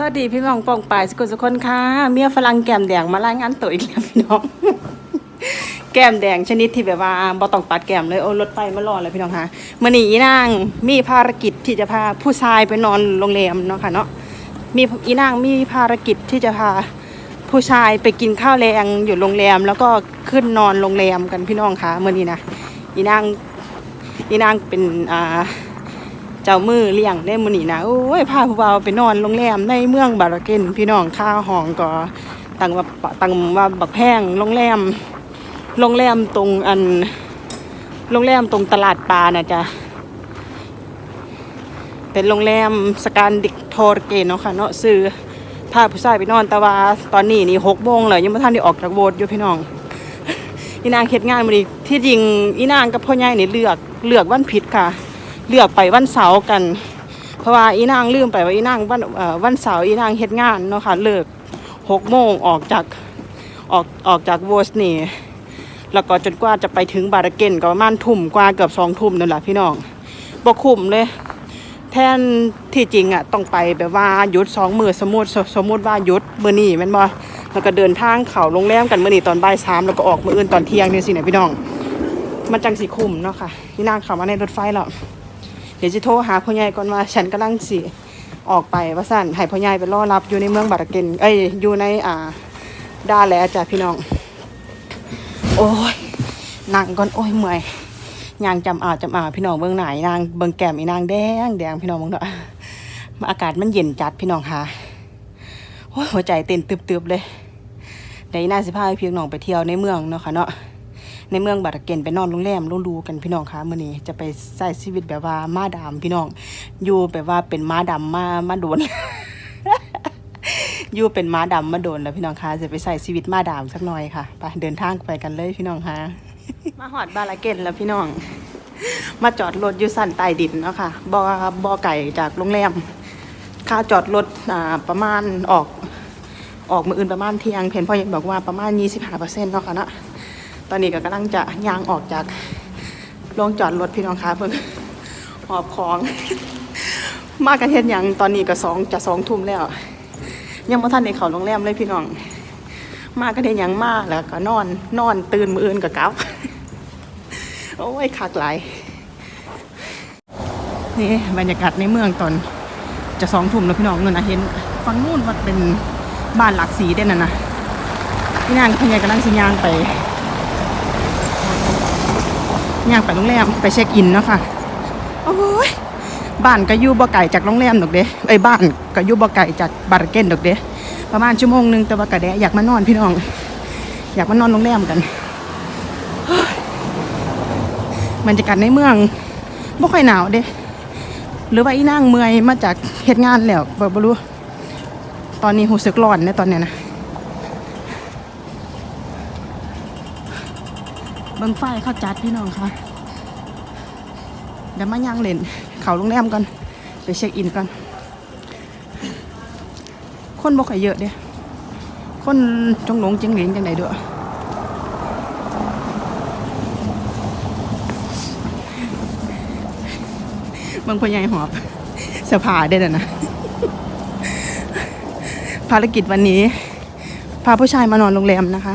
สวัสดีพี่น้องปองปายสกุลสุคนค่ะ เมียฝรั่งแก้มแดงมารายงานตัวอีกแล้วพี่น้อง แก้มแดงชนิดที่แบบว่าบ่ต้องปัดแก้มเลยโอ้รถไฟมารอเลยพี่น้องค่ะมื่อนี้อีนางมีภารกิจที่จะพาผู้ชายไปนอนโรงแรมเนาะค่ะเนาะมีอีนางมีภารกิจที่จะพาผู้ชายไปกินข้าวแรงอยู่โรงแรม แล้วก็ขึ้นนอนโรงแรมกันพี่น้องค่ะมื่อนี้นะอีนางอีนางเป็นอ่า จ้ามือเลี้ยงได้มือนี้นะโอ้ยพาผู้เบาไปนอนโรงแรมในเมืองบาราเกนพี่น้องค่าห้องก็ตังว่าตังว่าบักแพงโรงแรมโรงแรมตรงอันโรงแรมตรงตลาดปลาน่ะจ้ะเป็นโรงแรมสการดิกโทรเกนเนาะค่ะเนาะซื้อพาผู้ชายไปนอนแต่ว่าตอนนี้นี่หกโมงเลยยังไม่ทันได้ออกจากโบสถ์อยู่พี่น้องอีนางเฮ็ดงานมื้อนี้ที่จริงอีนางกับพ่อใหญ่นี่เลือกเลือกวันผิดค่ะ เลือกไปวันเสาร์กัน เพราะว่าอีนางลืมไปว่าอีนางวันวันเสาร์อีนางเฮ็ดงานเนาะค่ะเลิกหกโมงออกจากออกออกจากโวสนี่แล้วก็จนกว่าจะไปถึงบาราเกนก็ประมาณทุ่มกว่าเกือบสองทุ่มนั่นแหละพี่น้องบ่คุ้มเลย แทนที่จริงอะต้องไปแบบว่ายุดสองมือสมมติสมมติว่ายุดมื้อนี้แม่นบ่แล้วก็เดินทางเขาโรงแรมกันมื้อนี้ตอนบ่ายสามแล้วก็ออกมื้ออื่นตอนเที่ยงนี่สิเนี่ยพี่น้อง มันจังสิคุ้มเนาะค่ะพี่นางข้ามาในรถไฟแล้ว เดี๋ยวจะโทรหาพ่อใหญ่ก่อนว่าฉันกำลังสิออกไปว่าสั่นให้พ่อใหญ่ไปรอรับอยู่ในเมืองบาราเกนเอ้ยอยู่ในอ่าด้าแหล้วจ้ะพี่น้อง โอ้ยนั่งก่อนโอ้ยเมื่อยยางจำอาจำอาพี่น้องเบื้องไหนนางเบื้องแก้มอีนางแดงแดงพี่น้องเบื้องเนาะอากาศมันเย็นจัดพี่น้องค่ะโอ้ยหัวใจเต้นตึบๆเลยเดี๋ยวอีน่าสิพาพี่น้องไปเที่ยวในเมืองเนาะค่ะเนาะ ในเมืองบาราเกนไปนอนโรงแรมรูๆกันพี่น้องคะมื้อนี้จะไปใช้ชีวิตแบบว่าม้าดำพี่น้อง อยู่แบบว่าเป็นม้าดำมามาโดนอยู่เป็นม้าดำมาโดนแล้วพี่น้องคะจะไปใส่ชีวิตม้าดำสักหน่อยค่ะไปเดินทางไปกันเลยพี่น้องคะมาหอดบาราเกนแล้วพี่น้อง มาจอดรถอยู่สันใต้ดินเนาะค่ะบ่บ่ไก่จากโรงแรมค่าจอดรถอ่าประมาณออกออกมืออื่นประมาณเที่ยงเพนพ่อยังบอกว่าประมาณ25%เนาะค่ะเนาะ ตอนนี้ก็กำลังจะย่างออกจากโรงจอดรถพี่น้องคะเพิ่งหอบของ มากันเฮ็ดหยังตอนนี้ก็สองจะสองทุ่มแล้ว ยังบ่ทันในเขาโรงแรมเลยพี่น้อง มากันเฮ็ดหยังมาแล้วก็นอน นอนตื่นมืออื่นก็กลับโอ้ยคักหลายนี่บรรยากาศในเมืองตอนจะสองทุ่มแล้วพี่น้องนั่นนะเห็นฝั่งนู้นว่าเป็นบ้านหลักสีเด่นน่ะนะพี่นางกับพี่ใหญ่กำลังสิย่างไป ย่างไปโรงแรมไปเช็คอินเนาะค่ะโอ้ยบ้านก็อยู่บ่ไก่จากโรงแรมดอกเด้เอ้ยบ้านก็อยู่บ่ไก่จากบาร์เกนดอกเด้ประมาณชั่วโมงหนึงแต่ว่ากะแดะอยากมานอนพี่น้อง อยากมานอนโรงแรมกันเฮ้ยบรรยากาศในเมืองบ่ค่อยหนาวเด้หรือว่าอีนางเมื่อยมาจากเฮ็ดงานแล้วบ่บ่รู้ตอนนี้รู้สึกร้อนในตอนเนี้ยนะ เบิ่งไฟเข้าจัดพี่น้องค่ะเดี๋ยวมาย่างเล่นเขาโรงแรมก่อนไปเช็คอินก่อนคนบ่ค่อยเยอะเด้คนจงหลงจังเหลงจังไหนด้อเบิ่งพ่อใหญ่หอบสภาได้แล้วนะ ภารกิจวันนี้ พาผู้ชายมานอนโรงแรมนะคะ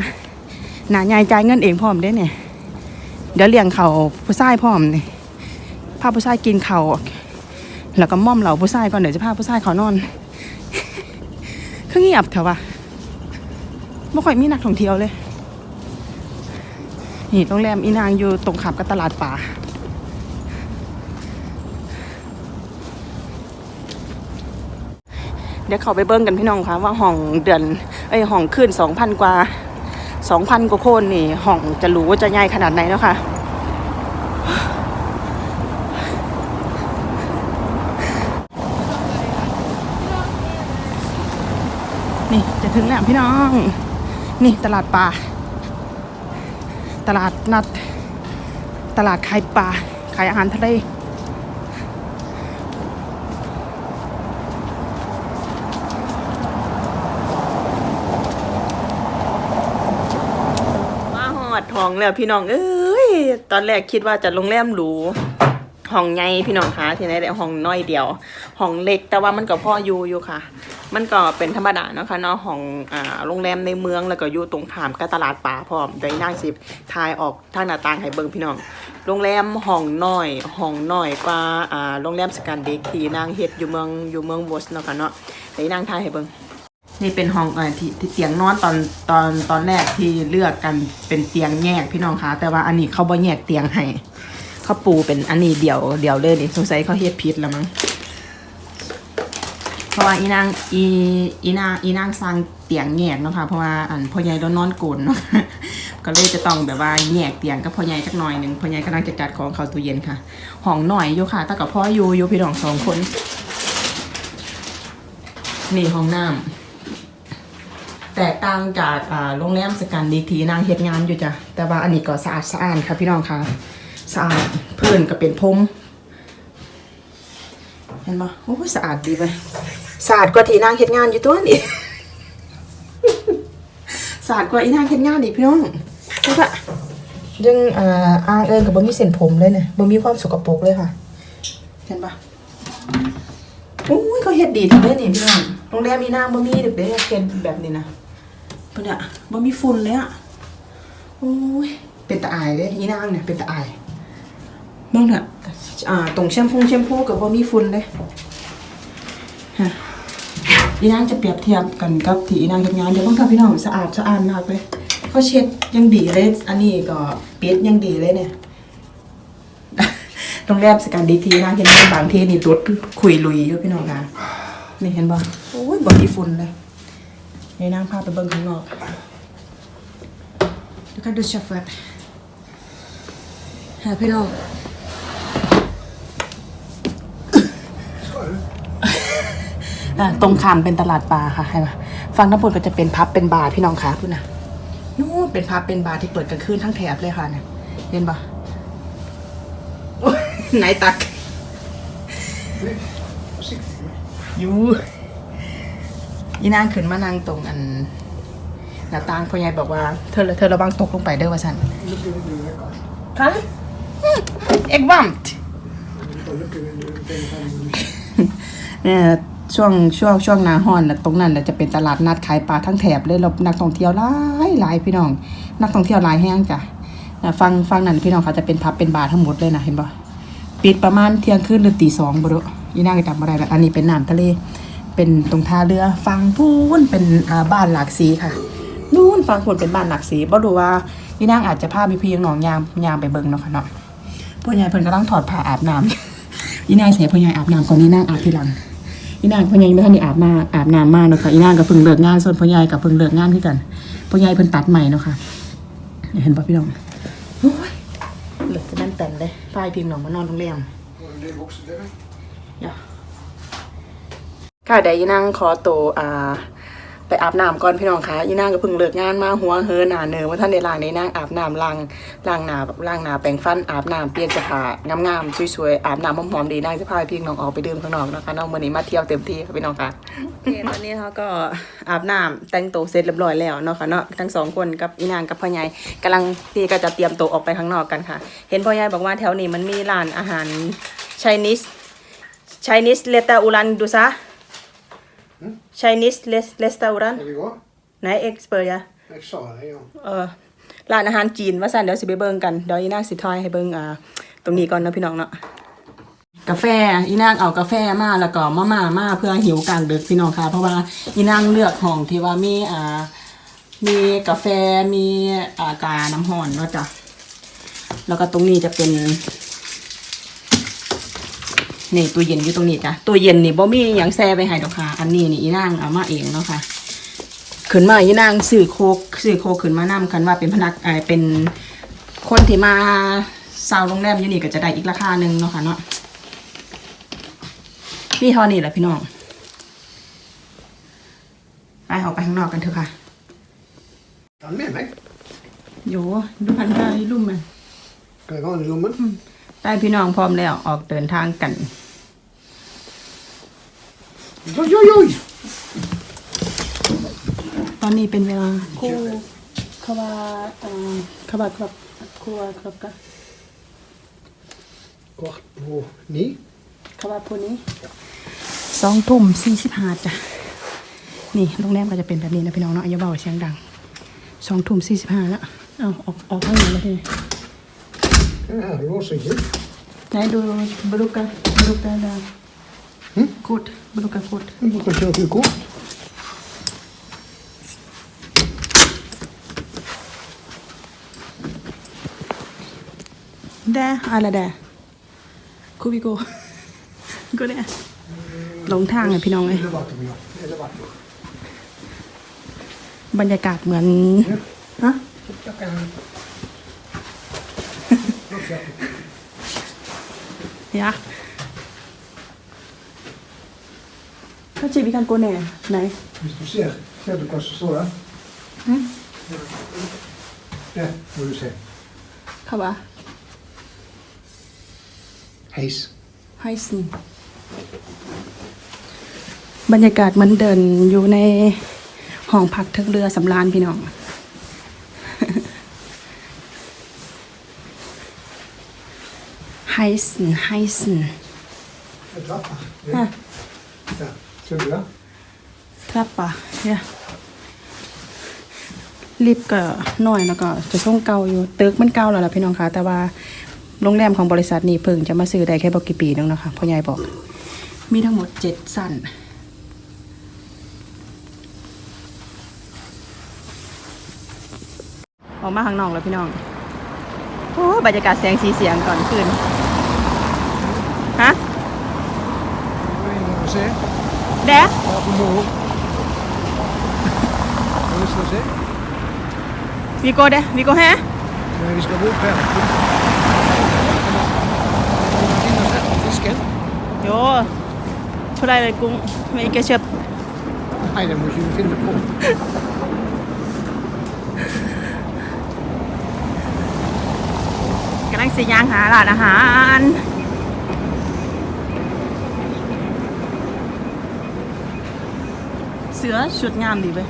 หนายายจ่ายเงินเองพร้อมได้เนี่ย เดี๋ยวเลี้ยงเขาผู้ชายพร้อมนี่พาผู้ชายกินเขาวแล้วก็ม่อมเหล่าผู้ชายก่อนเดี๋ยวจะพาผู้ชายเขานอนคือเงียบเถอะวะไม่ค่อยมีนักท่องเที่ยวเลย นี่โรงแรมอีนางอยู่ตรงขับกับตลาดป่าเดี๋ยวเขาไปเบิ้งกันพี่น้องคะว่าห้องเดือนเอ้ยห้องขึ้นสองพันกว่า สองพันกว่าคนนี่ห้องจะรู้ว่าจะใหญ่ขนาดไหนแล้วค่ะนี่จะถึงแล้วพี่น้อง นี่ตลาดปลา ตลาดนัด ตลาดขายปลา ขายอาหารทะเล อดห้องแล้วพี่น้องเอ้ยตอนแรกคิดว่าจะโรงแรมหรูห้องใหญ่พี่น้องคะที่ไหนได้ห้องน้อยเดียวห้องเล็กแต่ว่ามันก็พออยู่อยู่ค่ะ มันก็เป็นธรรมดาเนาะค่ะเนาะของอ่าโรงแรมในเมืองแล้วก็อยู่ตรงข้ามกับตลาดป่าพร้อมเดี๋ยวอีนางสิบทายออกทางหน้าต่างให้เบิ่งพี่น้องโรงแรมห้องน้อยห้องน้อยกว่าอ่าโรงแรมสกันเด็กที่นางเฮ็ดอยู่เมืองอยู่เมืองวอสเนาะค่ะเนาะเดี๋ยวอีนางทายให้เบิ่ง นี่เป็นห้องเอ่อที่ที่เตียงนอนตอนตอนตอนแรกที่เลือกกันเป็นเตียงแยกพี่น้องคะแต่ว่าอันนี้เขาบ่แยกเตียงให้เขาปูเป็นอันนี้เดี่ยวเดี่ยวเลยนี่สงสัยเขาเฮ็ดผิดแล้วมั้งเพราะว่าอีนางอีอีนางอีนางสร้างเตียงแยกเนาะค่ะเพราะว่าอันพ่อใหญ่โดนนอนโกนเนาะก็เลยจะต้องแบบว่าแยกเตียงกับพ่อใหญ่จักหน่อยหนึ่งพ่อใหญ่กำลังจะจัดของเขาตู้เย็นค่ะห้องหน่อยอยู่ค่ะแต่กับพ่ออยู่อยู่พี่น้องสองคน นี่ห้องน้ำ แตกต่างจากอ่าโรงแรมสกันดีทีนางเฮ็ดงานอยู่จ้ะแต่ว่าอันนี้ก็สะอาดสะอาดค่ะพี่น้องค่ะสะอาดเพื้นก็เป็นพรมเห็นปะโอ้สะอาดดีไปสะอาดกว่าที่นางเฮ็ดงานอยู่ตัวนี่สะอาดกว่าอีนางเฮ็ดงานอีกพี่น้องใช่ปะยังอ่าอ่างเอิงกับบ่มีเส้นผมเลยเนี่ยบ่มีความสกปรกเลยค่ะ เห็นปะโอ้ยเขาเฮ็ดดีจังเลยนี่พี่น้องโรงแรมมีนางบ่มีเด็กเด้เฮ็ดแบบนี้นะ เพิ่นอะบ่มีฝุ่นเลยอะโอ้ยเป็นตาอายเด้อีนางเนี่ยเป็นตาอายเบิ่งเถอะอ่าตรงแชมพูแชมพูก็บ่มีฝุ่นเลยฮะอีนางจะเปรียบเทียบกันกับที่อีนางเฮ็ดงานเดี๋ยวเบิ่งค่ะพี่น้องสะอาดสะอาดมากเลยเขาเช็ดยังดีเลย อันนี้ก็ปิดยังดีเลยเนี่ยโรงแรมสกันดีทีนะเห็นว่าบางที่นี่รถคุยลุยอยู่พี่น้องค่ะนี่เห็นบ่โอ้ยบ่มีฝุ่นเลย นี่นั่งพาไปเบิ่งข้างนอกแล้วก็ดูชาเฟตหาพี่น้องอ่าตรงข้ามเป็นตลาดปลาค่ะให้มาฝั่งน้ำปุ่นก็จะเป็นพับเป็นบาร์พี่น้องค่ะพูดนะนู่นเป็นพับเป็นบาร์ที่เปิดกลางคืนทั้งแถบเลยค่ะเนี่ยเห็นปะไหนตักยู ยีนางขึ้นมานั่งตรงอันหน้าต่างพ่อใหญ่บอกว่าเธอเธอระวังตกลงไปเด้อว่าสันคะเอ็กวัมต์เนี่ยช่วงช่วงช่วงนาฮอนนะตรงนั้นน่ะจะเป็นตลาดนัดขายปลาทั้งแถบเลยแล้วนักท่องเที่ยวหลายหลายพี่น้อง นักท่องเที่ยวหลายแห้งจ้ะฟังฟังนั่นพี่น้องเขาจะเป็นพับเป็นบาร์ทั้งหมดเลยนะเห็นปะปิดประมาณเที่ยงคืนหรือตีสองบ่รู้ยีน่าก็จำบ่ได้แล้วอันนี้เป็นน้ำทะเล เป็นตรงท่าเรือฟังพูนเป็นอ่าบ้านหลากสีค่ะนู่นฟังพูนเป็นบ้านหลากสีบ่รู้ว่ายีน่าอาจจะพาพี่พี่น้องๆยามยามไปเบิ่งเนาะค่ะเนาะพ่อใหญ่เพิ่นกำลังถอดผ้าอาบน้ำยีน่าเสียพ่อใหญ่อาบน้ำก่อนยีน่าอาบทีหลังยีน่าพ่อใหญ่ไม่ทันได้อาบมาอาบน้ำมาเนาะค่ะยีน่าก็เพิ่งเลิกงานส่วนพ่อใหญ่ก็เพิ่งเลิกงานคือกันพ่อใหญ่เพิ่นตัดใหม่เนาะค่ะเห็นป่ะพี่น้องโอ้ยเหลือจะนั่นแต่นเลยพายพิมพ์หนองมานอนโรงแรม Worden de boxen erin? ค่ะเดี๋ยวยีนางขอตัวอ่า ไปอาบน้ำก่อนพี่น้องคะยีนางก็เพิ่งเลิกงานมาหัวเฮินหนาเนอว่าท่านในล้างในนางอาบน้ำล้างล้างหนาล้างหนาแปรงฟันอาบน้ำเปลี่ยนเสื้อผ้างามๆสวยๆอาบน้ำหอมๆดีนางจะพาพี่น้องออกไปดื่มข้างนอกนะคะน้องมื่อนี้มาเที่ยวเต็มที่ค่ะพี่น้องคะโอเคตอนนี้เขาก็อาบน้ำแต่งตัวเสร็จเรียบร้อยแล้วเนาะค่ะเนาะทั้งสองคนกับอีนางกับพ่อใหญ่กำลังพี่ก็จะเตรียมตัวออกไปข้างนอกกันค่ะ เห็นพ่อใหญ่บอกว่าแถวนี้มันมีร้านอาหาร Chinese Chinese restaurant ดูซะ Chinese res- restaurant Skal vi gå? ไหนเอ็กซ์เปิดยะ Jeg sa det, ja. เออร้านอาหารจีนว่าสันเดี๋ยวสิไปเบิ่งกันเดี๋ยวอีนางสิทอยให้เบิ่งอ่าตรงนี้ก่อนเนาะพี่น้องเนาะกาแฟอีนางเอากาแฟมาแล้วก็มาม่ามาเพื่อหิวกลางดึกพี่น้องค่ะ เพราะว่าอีนางเลือกห้องที่ว่ามีอ่ามีกาแฟมีอากาน้ำห้อนเนาะจ้ะแล้วก็ตรงนี้จะเป็น นี่ตู้เย็นอยู่ตรงนี้จ้ะตู้เย็นนี่บ่มีหยังแซ่ไปให้ดอกค่ะ อันนี้นี่อีนางเอามาเองเนาะค่ะขึ้นมาอีนางสื่อโคกสื่อโคกขึ้นมานำกันว่าเป็นพนักเอ่อเป็นคนที่มาเซาวโรงแรมอยู่นี่ก็จะได้อีกราคาหนึ่งเนาะค่ะเนาะพี่เท่านี้แหละพี่น้องไปออกไปข้างนอกกันเถอะค่ะ Ta den med meg. โยดูพันได้ลุ่มไหม Skal jeg ha den i lommen? ได้พี่น้องพร้อมแล้วออกเดินทางกัน Oi, oi, oi! ตอนนี้เป็นเวลาคู่ขวาเอ่อขวาครับขวาครับกะ Kvart på ni. ขวาพูนี้สองทุ่มสี่สิบห้าจ้ะนี่โรงแรมก็จะเป็นแบบนี้นะพี่น้องเนาะอย่าเบาเสียงดังสองทุ่มสี่สิบห้าแล้วเอาออกออกข้างไหนแล้วทีนี้ Ja, roosje. ไหนดูบรุกะบรุกะดาคูดบรุกะคูด Dat wordt heel veel kocht. แดอะไรแดคูบิโกก็ได้ลงทางเลยพี่น้องเลย Hele water, ja. Hele water. บรรยากาศเหมือนฮะ Dat kan. Nog ja. ยะถ้าจีบิกัน โกเน่ไหน Dus du ser, ser du hva som står der? Hm? Ja, må du se. เข้าปะ Heis. ให้สิบรรยากาศเหมือนเดินอยู่ในห้องพักเทิงเรือสำราญพี่น้อง ไฮสันไฮสัน En trappa. Ja. Ja. ja. Ser du det? ครับปะเนี่ยลิฟต์ก็น้อยแล้วก็จะส่งเก่าอยู่ตึกมันเก่าแล้วล่ะพี่น้องคะแต่ว่าโรงแรมของบริษัทนี้เพิ่งจะมาซื้อได้แค่บอกกี่ปีนึงนะคะพ่อใหญ่บอก มีทั้งหมดเจ็ดสั้นออกมาข้างนอกแล้วพี่น้อง โอ้บรรยากาศแสงสีเสียงก่อนคืนฮะ Wil je nog eens zeggen? แดะ Half omhoog. Wat is dat zeg? วีโกเดะวีโกแฮะ Nee, die is gewoon ver. Fisken? โยทุไรเลยกุ้งไม่เกเชบ Nee, dan moet je hem vinden. Kom. กำลัง สิย่างหาร้านอาหารเสือชุดงามดีเว้ย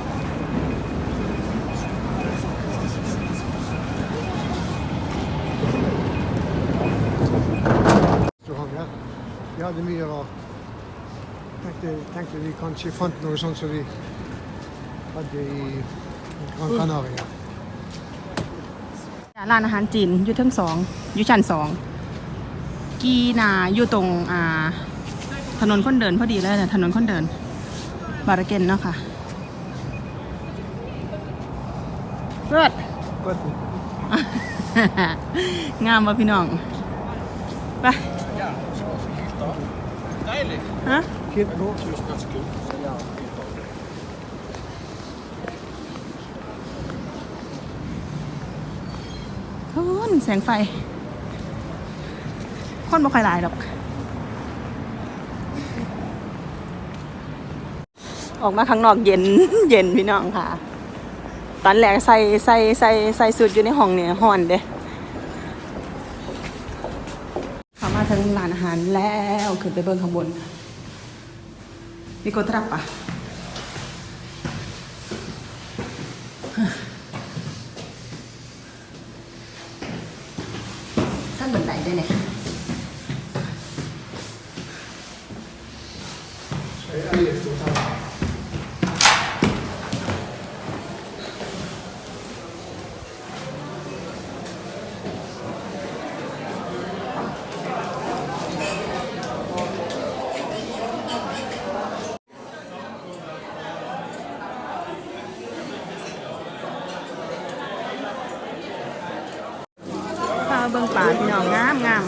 Zo gaan we, ja. Ja, de meer al. Ik dacht, ik dacht, die kan je van nog eens zo die. Wat die. Gran Canaria. ร้านอาหารจีนอยู่ทั้งสองอยู่ชั้นสองกีนาอยู่ตรงอ่าถนนคนเดินพอดีเลยเนี่ยถนนคนเดิน บาราเกนเนาะค่ะเลิศ Wat? งามว่ะพี่น้อง ไปฮะ Kind rood. คุณแสงไฟ คนบ่ค่อยหลายหรอก ออกมาข้างนอกเย็นเย็นพี่น้องค่ะ ตอนแรกใส่ใส่ใส่ใส่สุดอยู่ในห้องเนี่ยห้อนเด้เข้ามาถึงร้านอาหารแล้วขึ้นไปเบิ่งข้างบนมีกตรับปะขั้นบันไดด้เนี่ยปลาเบิ่งปลาพี่น้องงามงาม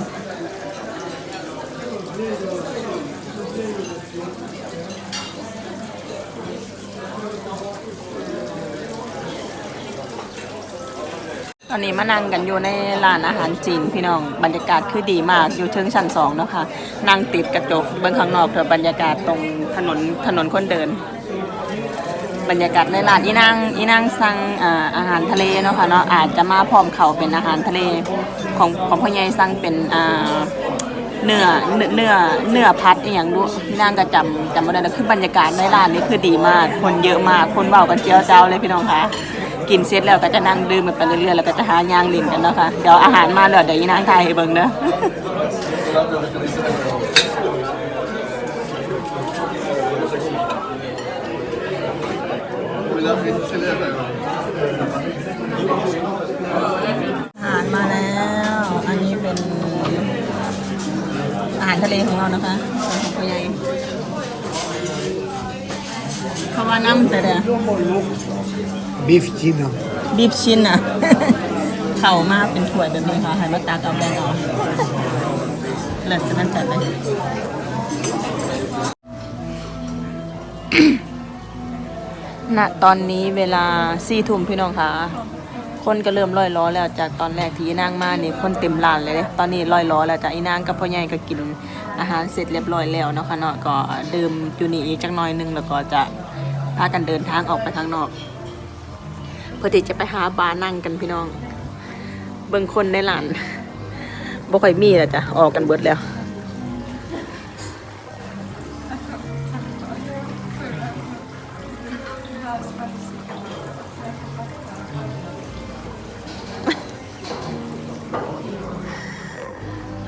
ตอนนี้มานั่งกันอยู่ในร้านอาหารจีนพี่น้องบรรยากาศคือดีมากอยู่เทิงชั้นสองเนาะค่ะนั่งติดกระจกเบื้องข้างนอกเถอะบรรยากาศตรงถนนถนนคนเดิน บรรยากาศในร้านอีนางอีนางสั่งอาอาหารทะเลเนาะค่ะเนาะอาจจะมาพร้อมเขาเป็นอาหารทะเลของของพ่อใหญ่สั่งเป็นอ่าเนื้อเนื้อเนื้อพัดอย่างดูพี่นางก็จำจำไม่ได้แล้วคือบรรยากาศในร้านนี้คือดีมาก คนเยอะมากคนเบากันเจียวเจ้าเลยพี่น้องคะ กินเสร็จแล้วก็จะนั่งดื่มกันไปเรื่อยๆแล้วก็จะหายางลินกันเนาะค่ะเดี๋ยวอาหารมาแล้วเดี๋ยวอีนางถ่ายให้เบิ่งเนาะอาหารมาแล้ว อันนี้เป็นอาหารทะเลของเรานะคะของพ่อใหญ่เขาว่าน้ำแต่เดี ยว Beef China. บีบชิ้นอะ เข่ามากเป็นถ้วยแบบนี้ค่ะให้มาตากเอาแบงเอาเลิศสนั่นจัดเลยณตอนนี้เวลาสี่ทุ่มพี่น้องค่ะ คนก็เริ่มร้อยล้อแล้วจากตอนแรกที่อีนางมานี่คนเต็มร้านเลยเด้ตอนนี้ร้อยล้อแล้วจากอีนางกับพ่อใหญ่ก็กินอาหารเสร็จเรียบร้อยแล้วเนาะค่ะเนาะก็ดื่มอยู่นี่อีกจักหน่อยหนึงแล้วก็จะพากันเดินทางออกไปข้างนอก เพื่อที่จะไปหาบาร์นั่งกันพี่น้อง เบิ่งคนในร้านบ่ค่อยมีแล้วจ้ะออกกันเบิดแล้ว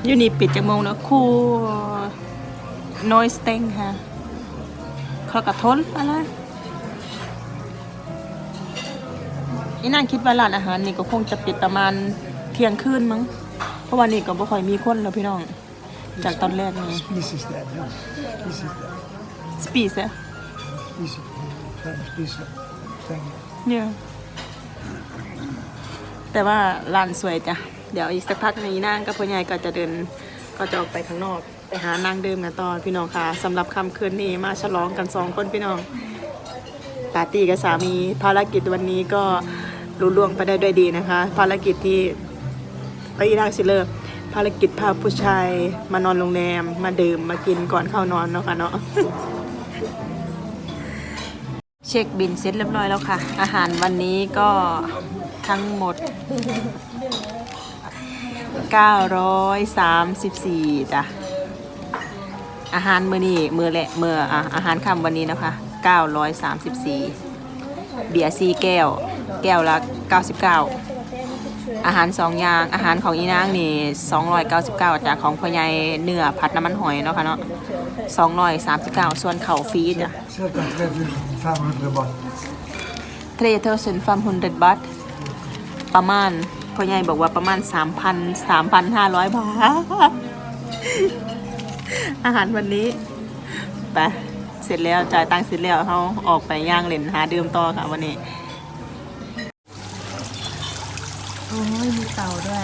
อยู่นี่ปิดจากโมงแล้วครูนอยสเต็งค่ะเขากระทนอะไร อีนางคิดว่าร้านอาหารนี่ก็คงจะปิดประมาณเที่ยงคืนมั้ง เพราะวันนี้ก็บ่ค่อยมีคนแล้วพี่น้อง จากตอนแรกนี่ This is that, yeah. This is that. สปีซอะ This is that. This is Thank you. เนี่ยแต่ว่าร้านสวยจ้ะ เดี๋ยวอีกสักพักนี้นางกับพ่อใหญ่ก็จะเดินก็จะออกไปข้างนอก ไปหานางเดิมกันต่อพี่น้องค่ะสำหรับค่ำคืนนี้มาฉลองกันสองคนพี่น้องปาร์ตี้กับสามีภารกิจวันนี้ก็ ลุล่วงไปได้ด้วยดีนะคะ ภารกิจที่ไปอีรากสิเลิกภารกิจพาผู้ชายมานอนโรงแรมมาดื่มมากินก่อนเข้านอนเนาะค่ะเนาะเช็คบินเสร็จเรียบร้อยแล้วค่ะ อาหารวันนี้ก็ทั้งหมด 934จ้ะอาหารมื้อนี้มื้อแหละมื้ออาหารค่ำวันนี้นะคะ 934 เบียร์ซีแก้ว แก้วละ 99 อาหารสองอย่างอาหารของอีนางนี่299จากของพ่อใหญ่เนื้อผัดน้ำมันหอยเนาะค่ะเนาะ239 ส่วนเข่าฟรีจ้ะเทรเทอร์สินฟาร์มฮุนเดดบัตประมาณพ่อใหญ่บอกว่าประมาณ 3,000 3,500 บาท อาหารวันนี้ไปเสร็จแล้วจ่ายตังค์เสร็จแล้วเขาออกไปย่างเล่นหาดื่มต่อค่ะวันนี้ โอ้ยมีเต่าด้วย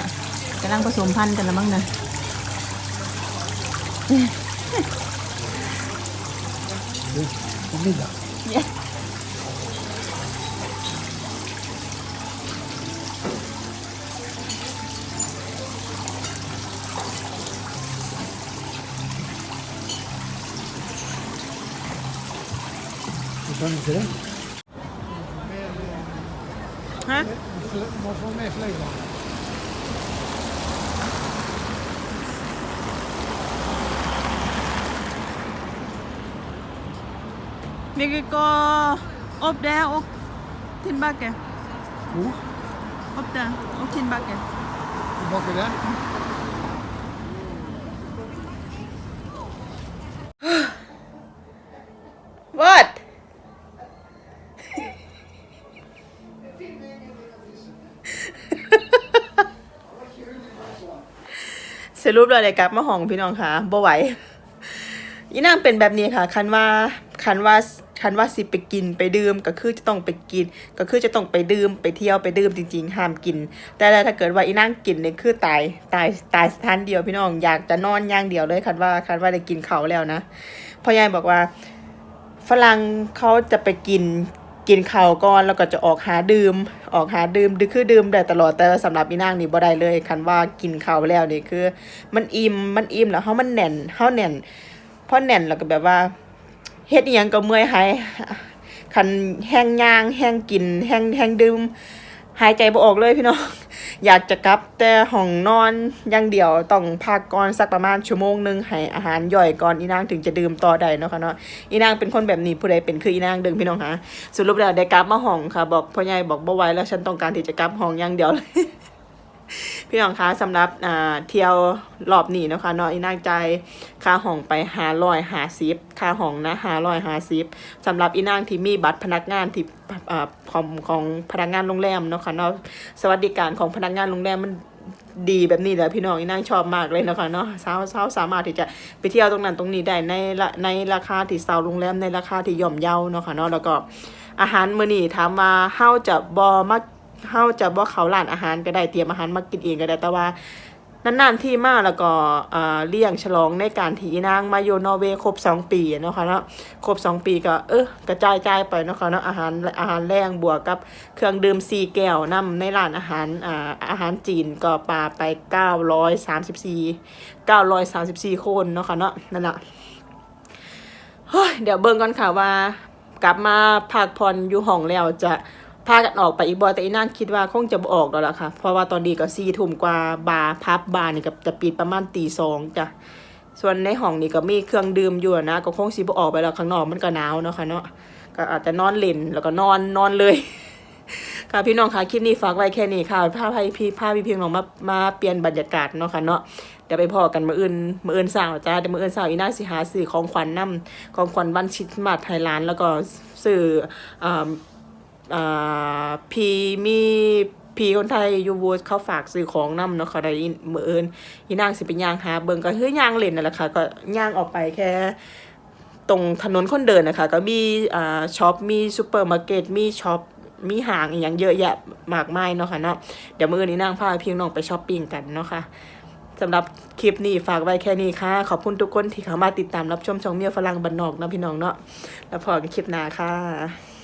กำลังผสมพันธุ์กันแล้วมั้งนะ På middag. 'Hur tar ni till det? ฮะ Man får med flygbart. นี่ก็อบแดอกทินบักแก Oh, อบแดอกทินบักแก tillbaka där. What ส รุปเลยเลยกลับมาห้องพี่น้องค่ะบ่ไหวอีนางเป็นแบบนี้ค่ะ คันว่าคันว่าคันว่าสิไปกินไปดื่มก็คือจะต้องไปกิน ก็คือจะต้องไปดื่มไปเที่ยวไปดื่มจริงๆห้ามกิน แต่ถ้าเกิดว่าอีนางกินเนี่ยคือตายตายตายสถานเดียวพี่น้องอยากจะนอนย่างเดียวเลยคันว่าคันว่าได้กินเขาแล้วนะพ่อยายบอกว่า ฝรั่งเขาจะไปกิน กินข้าวก่อนแล้วก็จะออกหาดื่ม ออกหาดื่มดื่มคือดื่มได้ตลอดแต่สำหรับอีนางนี่บ่ได้เลยคันว่ากินข้าวแล้วนี่คือ มันอิ่มมันอิ่มแล้วเฮามันแน่นเฮาแน่นพอแน่นแล้วก็แบบว่าเฮ็ดอีหยังก็เมื่อยหายคันแห้งย่างแห้งกินแห้งแห้งดื่มหายใจบ่ออกเลยพี่น้อง อยากจะกลับแต่ห้องนอนอย่างเดียวต้องพักก่อนสักประมาณชั่วโมงหนึงให้อาหารย่อยก่อนอีนางถึงจะดื่มต่อได้เนาะค่ะเนาะอีนางเป็นคนแบบนี้ผู้ใดเป็นคืออีนางเดึงพี่น้องคะสรุปแล้วได้กลับมาห้องค่ะ บอกพ่อใหญ่บอกบ่ไหวแล้วฉันต้องการที่จะกลับห้องอย่างเดียวเลย พี่น้องคะสำหรับอ่าเที่ยวรอบนี้นะคะเนาะอีนางใจค่าห้องไปหาร้อยหาซิบค่าห้องนะหาร้อยหาซิบสำหรับอีนางที่มีบัตรพนักงานที่อ่าของของพนักงานโรงแรมเนาะค่ะเนาะสวัสดิการของพนักงานโรงแรมมันดีแบบนี้แหละพี่น้องอีนางชอบมากเลยนะคะเนาะสาวสาวสามารถที่จะไปเที่ยวตรงนั้นตรงนี้ได้ในในราคาที่เซาโรงแรมในราคาที่ย่อมเยาเนาะค่ะเนาะแล้วก็อาหารมื้อนี้ถามว่าเฮาจะบ่มา เฮาจะบ่เขาร้านอาหารก็ได้เตรียมอาหารมากินเองก็ได้แต่ว่านานๆที่มาแล้วก็อ่าเลี้ยงฉลองในการที่นางมาอยู่นอร์เวย์ครบ 2 ปีเนาะค่ะเนาะครบ 2 ปีก็เออกระจายจ่ายไปเนาะค่ะเนาะอาหารอาหารแรงบวกกับเครื่องดื่มซีแก้วนำในร้านอาหารอ่าอาหารจีนก็ปาไป 934 934 คนเนาะค่ะเนาะนั่นแหละเฮ้ยเดี๋ยวเบิ่งก่อนค่ะว่ากลับมาพักผ่อนอยู่ห้องแล้วจะ พากันออกไปอีกบอแต่อีนางคิดว่าคงจะออกแล้วล่ะค่ะ เพราะว่าตอนนี้ก็สี่ทุ่มกว่าบาร์พับบาร์นี่ก็จะปิดประมาณตีสองจ้ะส่วนในห้องนี่ก็มีเครื่องดื่มอยู่นะก็คงสิบออกไปแล้วข้างนอกมันก็หนาวเนาะค่ะเนาะก็อาจจะนอนเล่นแล้วก็นอนนอนเลย ค่ะพี่น้องคะคลิปนี้ฝากไว้แค่นี้ค่ะพาพี่พี่พาพี่เพียงน้องมามาเปลี่ยนบรรยากาศเนาะค่ะเนาะเดี๋ยวไปพอกันมืออื่นมืออื่นสาวจ้าเดี๋ยวมืออื่นสาวอีน่าสิหาซื้อของขวัญนำของขวัญวันคริสต์มาสไทยร้านแล้วก็ซื้ออ่อ่า พีมีพีคนไทยอยูวูดเขาฝากซื้อของนำเนาะค่ะได้เมื้ออื่นอีนางสิไปย่างหาเบิงก็เฮ้ยยางเล่นนั่นแหละค่ะก็ย่างออกไปแค่ตรงถนนคนเดินนะคะ ก็มีอ่าช็อปมีซูเปอร์มาร์เก็ตมีช็อปมีห้างอย่างเยอะแยะมากมายเนาะค่ะเนาะเดี๋ยวมื้อนี้นั่งพาพี่น้องไปช้อปปิ้งกันเนาะค่ะสำหรับคลิปนี้ฝากไว้แค่นี้ค่ะ ขอบคุณทุกคนที่เข้ามาติดตามรับชมช่องเมียฝรั่งบันนอกนะพี่น้องเนาะแล้วพอกันคลิปหน้าค่ะ